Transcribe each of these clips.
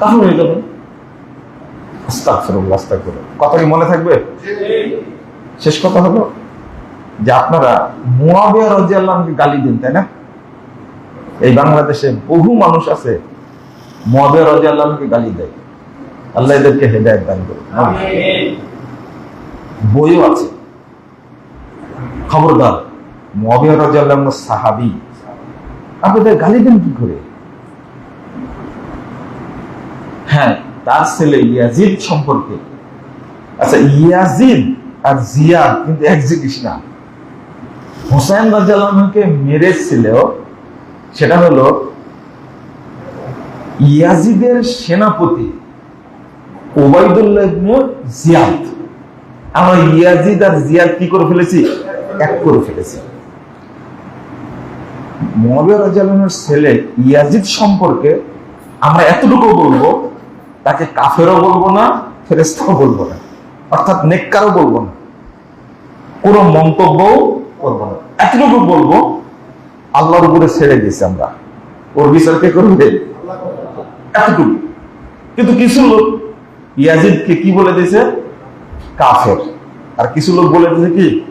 কাফের হয়ে আস্তাগফিরুল্লাহ। কথা কি মনে থাকবে? শেষ কথা হলো যে আপনারা মুয়াবিয়া গালি দেন, তাই না? এই বাংলাদেশে বহু মানুষ আছে মুয়াবিয়া রাদিয়াল্লাহুকে গালি দেয়। আল্লাহ এদেরকে হেদায়েত দান করুন বইও আছে। খবরদার, মুয়াবিয়া রাদিয়াল্লাহু সাহাবী। আপনাদের গালি দেন কি করে? হ্যাঁ তার ছেলে ইয়াজিদ সম্পর্কে। আচ্ছা ইয়াজিদ আর জিয়াদ কিন্তু এক জিনিস না হোসেন রাজাকে মেরেছিল সেটা হলো ইয়াজিদের সেনাপতি ওবাইদুল্লাহ ইবনে জিয়াদ। আমরা ইয়াজিদ আর জিয়াদ কি করে ফেলেছি? এক করে ফেলেছি। মুয়াবিয়া রাদিয়াল্লাহুর ছেলে ইয়াজিদ সম্পর্কে আমরা এতটুকু বলব তাকে কাফেরও বলব না ফেরেস্তাও বলব না। অর্থাৎ নেককারও বলব না। কোনো মন্তব্যও করব না। এতটুকু বলব, আল্লাহর উপরে ছেড়ে দিয়েছি আমরা। ওর বিচার কে করবে? এতটুকু। কিন্তু কিছু লোক, ইয়াজিদকে কি বলে দিয়েছে? কাফের। আর কিছু লোক বলে দিয়েছে কি?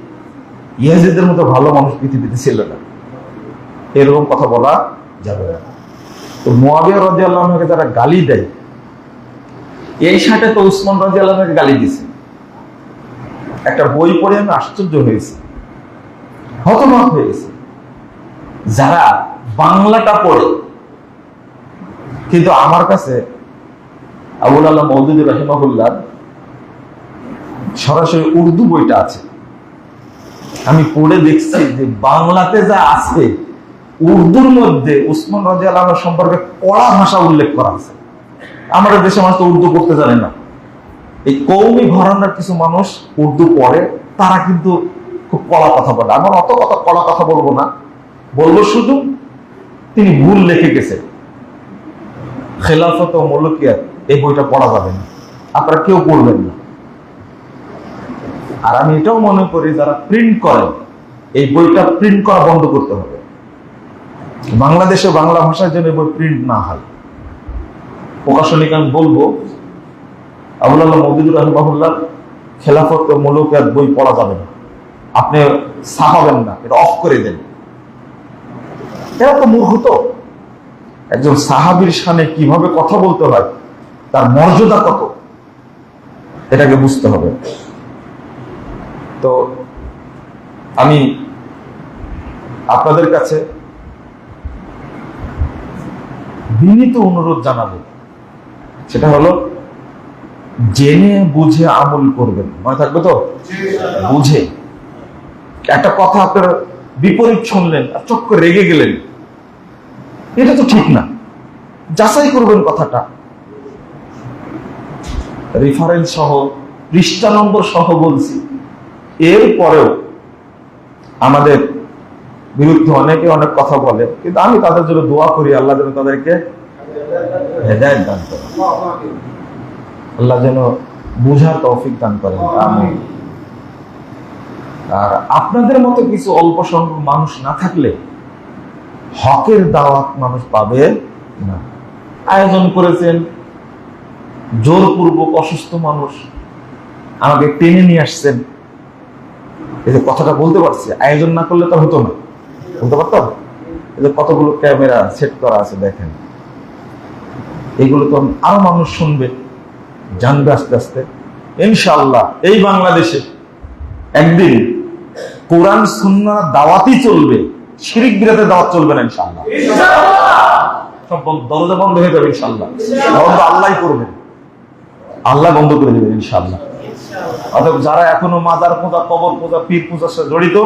ইয়াজিদের মতো ভালো মানুষ পৃথিবীতে ছিল না। এরকম কথা বলা যাবে না। তো মোয়াবিয়া রাজি আল্লাহকে যারা গালি দেয় এই সাথে তো উসমান রাজি আল্লাহকে গালি দিছে একটা বই পড়ে আমি আশ্চর্য হয়েছি, হতবাক হয়েছে। যারা বাংলাটা পড়ে, কিন্তু আমার কাছে আবুল আল্লাহ মৌদুদ রহিমাহুল্লাহ সরাসরি উর্দু বইটা আছে। আমি পড়ে দেখছি যে বাংলাতে যা আছে, উর্দুর মধ্যে উসমান রাজি আল্লাহ সম্পর্কে কড়া ভাষা উল্লেখ করা আছে। আমাদের দেশে মানুষ তো উর্দু পড়তে জানে না। এই কৌমি ঘরানার কিছু মানুষ উর্দু পড়ে, তারা কিন্তু খুব কড়া কথা বলে। আমার অত কথা কলা কথা বলব না। বলব শুধু, তিনি ভুল লিখে গেছেন খেলাফত ও এই বইটা পড়া যাবে না। আপনারা কেউ পড়বেন না। আর আমি এটাও মনে করি, যারা প্রিন্ট করেন এই বইটা প্রিন্ট করা বন্ধ করতে হবে। বাংলাদেশে বাংলা ভাষার জন্য বই প্রিন্ট না হয়। প্রকাশনীকে আমি বলব আবুল আল্লাহ মৌদুদুর রহমাহুল্লাহ খেলাফত ও মৌলকিয়াত বই পড়া যাবে না। আপনি ছাপাবেন না, এটা অফ করে দেন। এরা তো মূর্খ তো। একজন সাহাবির সামনে কীভাবে কথা বলতে হয়, তার মর্যাদা কত, এটাকে বুঝতে হবে। তো, আমি আপনাদের কাছে বিনীত অনুরোধ জানাব সেটা হলো, জেনে বুঝে আমল করবেন। মনে থাকবে তো? বুঝে। একটা কথা আপনার বিপরীত শুনলেন, আর চক্ক রেগে গেলেন। এটা তো ঠিক না। যাচাই করবেন কথাটা। রেফারেন্স সহ, পৃষ্ঠা নম্বর সহ বলছি। এরপরেও আমাদের বিরুদ্ধে অনেকে অনেক কথা বলে, কিন্তু আমি তাদের জন্য দোয়া করি, আল্লাহ যেন তাদেরকে হেদায়ত দান করেন। আল্লাহ যেন বুঝার তৌফিক দান করেন। আমি আর আপনাদের মতো কিছু অল্প সংখ্যক মানুষ না থাকলে হকের দাওয়াত মানুষ পাবে না। আয়োজন করেছেন জোরপূর্বক অসুস্থ মানুষ। আমাকে টেনে নিয়ে আসছেন। এই যে কথাটা বলতে পারছি, আয়োজন না করলে তো হতো না। বলতে পারতাম? এই যে কতগুলো ক্যামেরা সেট করা আছে দেখেন। এগুলো তো আরও মানুষ শুনবে জানবে আস্তে আস্তে। ইনশাআল্লাহ এই বাংলাদেশে একদিন কোরআন সুন্না দাওয়াতই চলবে। শিরিক বিরাতে দাওয়াত চলবে না ইনশাআল্লাহ। সব দরজা বন্ধ হয়ে যাবে ইনশাল্লাহ বন্ধ আল্লাহ করবেন আল্লাহ বন্ধ করে দেবেন ইনশাল্লাহ অতএব যারা এখনও মাজার পূজা কবর পূজা পীর পূজার সাথে জড়িত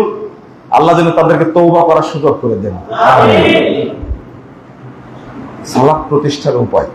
আল্লাহ যেন তাদেরকে তৌবা করার সুযোগ করে দেন। সালাদ প্রতিষ্ঠার উপায়।